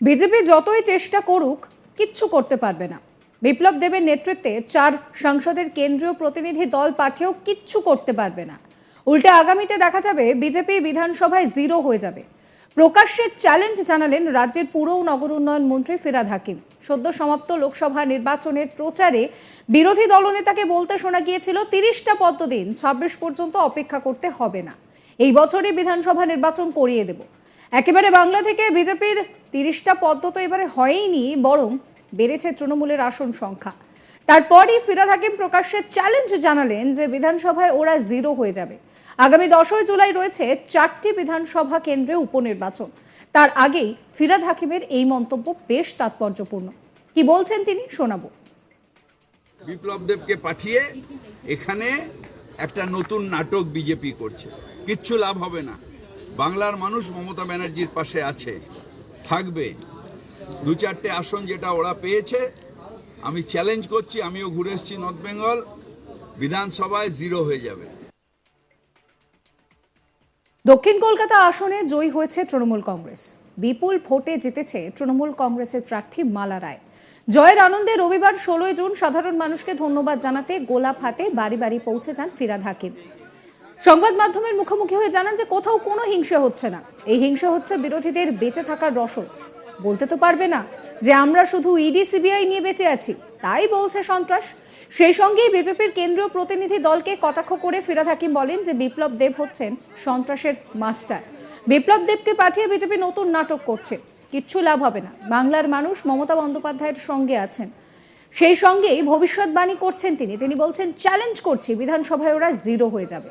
BJP যতই চেষ্টা করুক, কিচ্ছু করতে পারবে না। বিপ্লব দেবের নেতৃত্বে চার সাংসদের কেন্দ্রীয় প্রতিনিধি দল পাঠিয়েও কিচ্ছু করতে পারবে না। উল্টে আগামীতে দেখা যাবে বিজেপি বিধানসভায় জিরো হয়ে যাবে। প্রকাশ্যে চ্যালেঞ্জ জানালেন রাজ্যের পুর নগর উন্নয়ন মন্ত্রী ফিরাদ হাকিম। সদ্য সমাপ্ত লোকসভা নির্বাচনের প্রচারে বিরোধী দলনেতাকে বলতে শোনা গিয়েছিল, তিরিশটা পদ্মদিন, ছাব্বিশ পর্যন্ত অপেক্ষা করতে হবে না। এই বছরই বিধানসভা নির্বাচন করিয়ে দেব। একেবারে বাংলা থেকে বিজেপির তিরিশটা পদ্ম তো এবারে হয়ইনি, বরং বেড়েছে তৃণমূলের আসন সংখ্যা। তারপরই ফিরাদ হাকিম প্রকাশ্যে চ্যালেঞ্জ জানালেন যে বিধানসভায় ওরা জিরো হয়ে যাবে। আগামী দশই জুলাই রয়েছে চারটি বিধানসভা কেন্দ্রে উপনির্বাচন। তার আগেই ফিরাদ হাকিমের এই মন্তব্য বেশ তাৎপর্যপূর্ণ। কি বলছেন তিনি, শোনাবো। বিপ্লব দেবকে পাঠিয়ে এখানে একটা নতুন নাটক বিজেপি করছে। কিচ্ছু লাভ হবে না। বাংলার মানুষ মমতা ব্যানার্জির পাশে আছে, থাকবে। দু চারটে আসন যেটা ওরা পেয়েছে, আমি চ্যালেঞ্জ করছি, আমিও ঘুরে এসেছি নর্থ বেঙ্গল বিধানসভায় জিরো হয়ে যাবে। দক্ষিণ কলকাতা আসনে জয়ী হয়েছে তৃণমূল কংগ্রেস। বিপুল ভোটে জিতেছে তৃণমূল কংগ্রেসের প্রার্থী মালা রায়। জয়ের আনন্দে রবিবার ষোলোই জুন সাধারণ মানুষকে ধন্যবাদ জানাতে গোলাপ হাতে বাড়ি বাড়ি পৌঁছে যান ফিরাদ হাকিম। সংবাদ মাধ্যমের মুখোমুখি হয়ে জানান যে কোথাও কোনো হিংসে হচ্ছে না। এই হিংসে হচ্ছে বিরোধীদের বেঁচে থাকার রসদ। বলতে তো পারবে না যে আমরা শুধু ইডি, সিবিআই নিয়ে বেঁচে আছি। তাই বলছে সন্ত্রাস। সেই সঙ্গেই বিজেপির কেন্দ্রীয় প্রতিনিধি দলকে কটাক্ষ করে ফিরাদ হাকিম বলেন যে বিপ্লব দেব হচ্ছেন সন্ত্রাসের মাস্টার। বিপ্লব দেবকে পাঠিয়ে বিজেপি নতুন নাটক করছে। কিচ্ছু লাভ হবে না। বাংলার মানুষ মমতা বন্দ্যোপাধ্যায়ের সঙ্গে আছেন। সেই সঙ্গেই ভবিষ্যৎবাণী করছেন তিনি। তিনি বলছেন, চ্যালেঞ্জ করছি। বিধানসভায় ওরা জিরো হয়ে যাবে।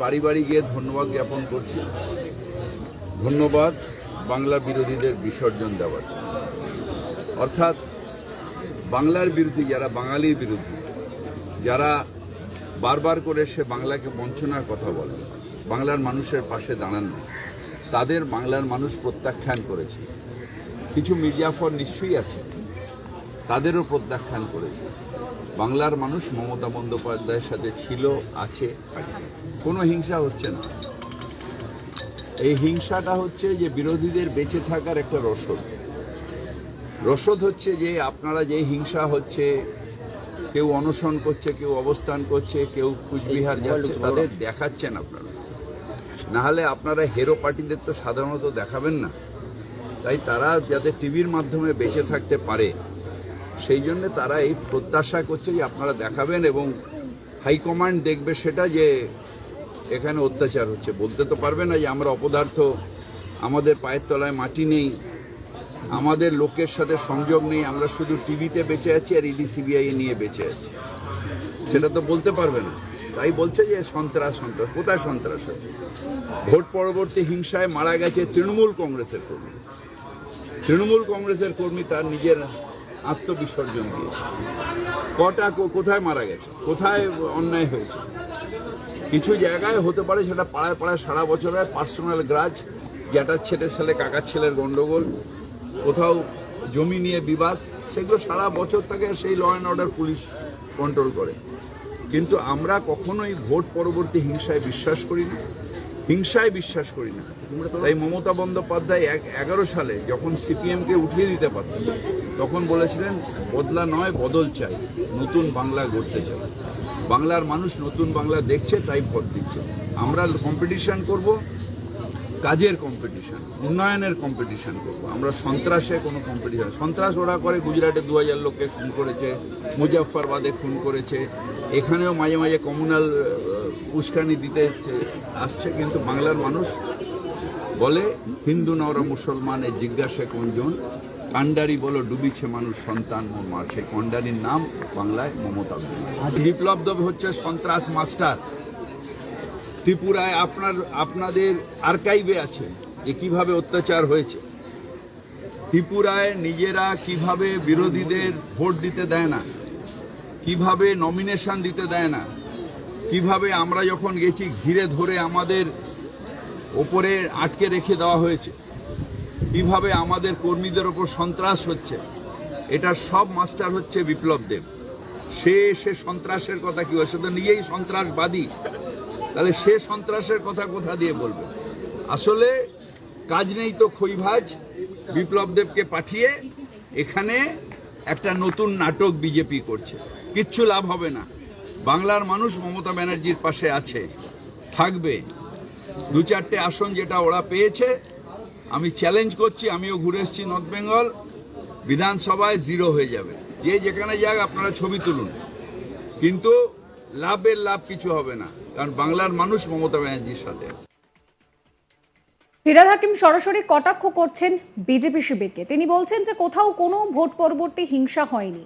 বাড়ি বাড়ি গিয়ে ধন্যবাদ জ্ঞাপন করছি। ধন্যবাদ বাংলা বিরোধীদের বিসর্জন দেওয়ার জন্য। অর্থাৎ বাংলার বিরোধী যারা বাঙালির বিরোধী, যারা বারবার করে সে বাংলাকে বঞ্চনার কথা বলে, বাংলার মানুষের পাশে দাঁড়ান না, তাদের বাংলার মানুষ প্রত্যাখ্যান করেছে। কিছু মির্জাফর নিশ্চয়ই আছে। তাদেরও প্রত্যাখ্যান করেছে। বাংলার মানুষ মমতা বন্দ্যোপাধ্যায়ের সাথে ছিল আছে কোনো হিংসা হচ্ছে না। এই হিংসাটা হচ্ছে যে বিরোধীদের বেঁচে থাকার একটা রসদ। রসদ হচ্ছে যে আপনারা যে হিংসা হচ্ছে কেউ অনশন করছে কেউ অবস্থান করছে কেউ কুচবিহার যাচ্ছে তাদের দেখাচ্ছেন আপনারা। নাহলে আপনারা হেরো পার্টিদের তো সাধারণত দেখাবেন না। তাই তারা যাতে টিভির মাধ্যমে বেঁচে থাকতে পারে সেই জন্য তারা এই প্রত্যাশা করছে যে আপনারা দেখাবেন এবং হাইকমান্ড দেখবে সেটা যে এখানে অত্যাচার হচ্ছে। বলতে তো পারবে না যে আমরা অপদার্থ, আমাদের পায়ের তলায় মাটি নেই, আমাদের লোকের সাথে সংযোগ নেই, আমরা শুধু টিভিতে বেঁচে আছি আর ইডি, সিবিআই নিয়ে বেঁচে আছি। সেটা তো বলতে পারবে না। তাই বলছে যে সন্ত্রাস সন্ত্রাস, কোথায় সন্ত্রাস আছে? ভোট পরবর্তী হিংসায় মারা গেছে তৃণমূল কংগ্রেসের কর্মী। তৃণমূল কংগ্রেসের কর্মী তার নিজের আত্মবিসর্জন দিয়েছে কটা কোথায় মারা গেছে? কোথায় অন্যায় হয়েছে? কিছু জায়গায় হতে পারে সেটা পাড়ায় পাড়ায় সারা বছর হয় পার্সোনাল গ্রাজ, জ্যাঠার ছেলের ছেলে, কাকার ছেলের গন্ডগোল, কোথাও জমি নিয়ে বিবাদ, সেগুলো সারা বছর থাকে সেই law and order police control করে। কিন্তু আমরা কখনোই ভোট পরবর্তী হিংসায় বিশ্বাস করি না। হিংসায় বিশ্বাস করি না। তাই মমতা বন্দ্যোপাধ্যায় এক এগারো সালে যখন সিপিএমকে উঠিয়ে দিতে পারতেন, তখন বলেছিলেন, বদলা নয়, বদল চাই। নতুন বাংলা গড়তে চাই। বাংলার মানুষ নতুন বাংলা দেখছে, তাই ভোট দিচ্ছে। আমরা কম্পিটিশন করব, কাজের কম্পিটিশন উন্নয়নের কম্পিটিশন করব। আমরা সন্ত্রাসে কোনো কম্পিটিশন সন্ত্রাস ওরা করে, গুজরাটে দু হাজার লোককে খুন করেছে মুজাফরবাদে খুন করেছে। এখানেও মাঝে মাঝে কমিউনাল উস্কানি দিতে আসছে, কিন্তু বাংলার মানুষ বলে, হিন্দু না ওরা মুসলমান জিজ্ঞাসা কোনজন কান্ডারি বলো, ডুবিছে মানুষ সন্তান মোর মা। সেই কন্ডারির নাম বাংলায় মমতা। বিপ্লব দেব হচ্ছে সন্ত্রাস মাস্টার। ত্রিপুরায় আপনার, আপনাদের আর্কাইভে আছে যে কীভাবে অত্যাচার হয়েছে? ত্রিপুরায় নিজেরা কীভাবে বিরোধীদের ভোট দিতে দেয় না? কীভাবে নমিনেশন দিতে দেয় না? কীভাবে আমরা যখন গেছি, ঘিরে ধরে আমাদের ওপরে আটকে রেখে দেওয়া হয়েছে। কীভাবে আমাদের কর্মীদের ওপর সন্ত্রাস হচ্ছে, এটার সব মাস্টার হচ্ছে বিপ্লব দেব। সে সে সন্ত্রাসের কথা কি? সে তো নিজেই সন্ত্রাসবাদী। তাহলে সে সন্ত্রাসের কথা কোথা দিয়ে বলবে? আসলে কাজ নেই তো খৈভাজ বিপ্লব দেবকে পাঠিয়ে এখানে একটা নতুন নাটক বিজেপি করছে। কিচ্ছু লাভ হবে না। বাংলার মানুষ মমতা ব্যানার্জির পাশে আছে, থাকবে। দু চারটে আসন যেটা ওরা পেয়েছে, আমি চ্যালেঞ্জ করছি, আমিও ঘুরে এসেছি নর্থ বেঙ্গল বিধানসভায় জিরো হয়ে যাবে। যে যেখানে যাক আপনারা ছবি তুলুন। কিন্তু লাভের লাভ কিছু হবে না, কারণ বাংলার মানুষ মমতা ব্যানার্জির সাথে আছে। ফিরাদ হাকিম সরাসরি কটাক্ষ করছেন বিজেপি শিবিরকে। তিনি বলছেন যে কোথাও কোনো ভোট পরবর্তী হিংসা হয়নি।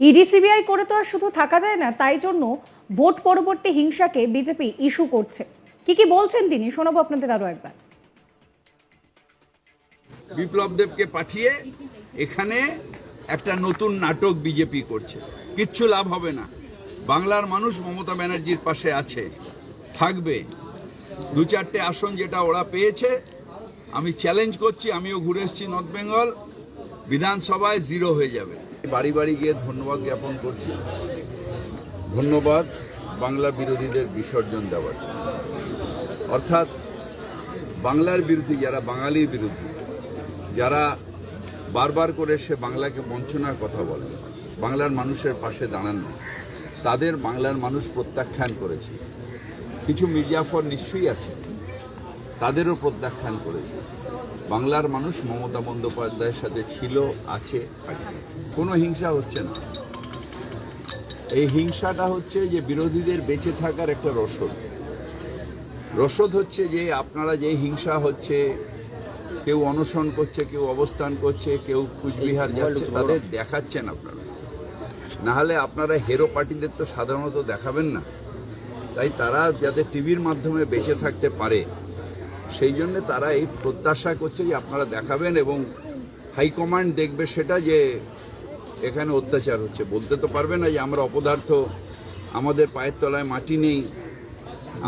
ইডি সিবিআই করে তো আর শুধু থাকা যায় না, তাই জন্য ভোট পরবর্তী হিংসাকে বিজেপি ইস্যু করছে। কি কি বলছেন তিনি? শোনাবো আপনাদের আরও একবার। বিপ্লব দেবকে পাঠিয়ে এখানে একটা নতুন নাটক বিজেপি করছে। কিচ্ছু লাভ হবে না। বাংলার মানুষ মমতা ব্যানার্জির পাশে আছে, থাকবে। দু চারটে আসন যেটা ওরা পেয়েছে, আমি চ্যালেঞ্জ করছি, আমিও ঘুরে এসেছি নর্থ বেঙ্গল বিধানসভায় জিরো হয়ে যাবে। বাড়ি বাড়ি গিয়ে ধন্যবাদ জ্ঞাপন করছি। ধন্যবাদ বাংলা বিরোধীদের বিসর্জন দেওয়ার জন্য। অর্থাৎ বাংলার বিরোধী যারা বাঙালির বিরোধী যারা বারবার করে সে বাংলাকে বঞ্চনার কথা বলে, বাংলার মানুষের পাশে দাঁড়ান না, তাদের বাংলার মানুষ প্রত্যাখ্যান করেছে। কিছু মির্জাফর নিশ্চয়ই আছে, তাদেরও প্রত্যাখ্যান করেছে। বাংলার মানুষ মমতা বন্দ্যোপাধ্যায়ের সাথে ছিল আছে কোনো হিংসা হচ্ছে না। এই হিংসাটা হচ্ছে যে বিরোধীদের বেঁচে থাকার একটা রসদ। রসদ হচ্ছে যে আপনারা যে হিংসা হচ্ছে কেউ অনশন করছে কেউ অবস্থান করছে কেউ কুচবিহার যাচ্ছে তাদের দেখাচ্ছেন আপনারা। না হলে আপনারা হেরো পার্টিদের তো সাধারণত দেখাবেন না। তাই তারা যাতে টিভির মাধ্যমে বেঁচে থাকতে পারে সেই জন্য তারা এই প্রত্যাশা করছে যে আপনারা দেখাবেন এবং হাইকমান্ড দেখবে সেটা যে এখানে অত্যাচার হচ্ছে। বলতে তো পারবে না যে আমরা অপদার্থ, আমাদের পায়ের তলায় মাটি নেই,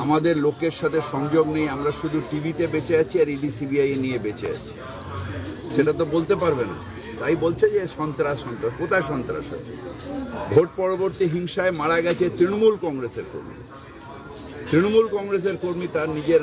আমাদের লোকের সাথে সংযোগ নেই, আমরা শুধু টিভিতে বেঁচে আছি আর ইডি, সিবিআই নিয়ে বেঁচে আছি। সেটা তো বলতে পারবে না। তাই বলছে যে সন্ত্রাস সন্ত্রাস, কোথায় সন্ত্রাস আছে? ভোট পরবর্তী হিংসায় মারা গেছে তৃণমূল কংগ্রেসের কর্মী। তৃণমূল কংগ্রেসের কর্মী তার নিজের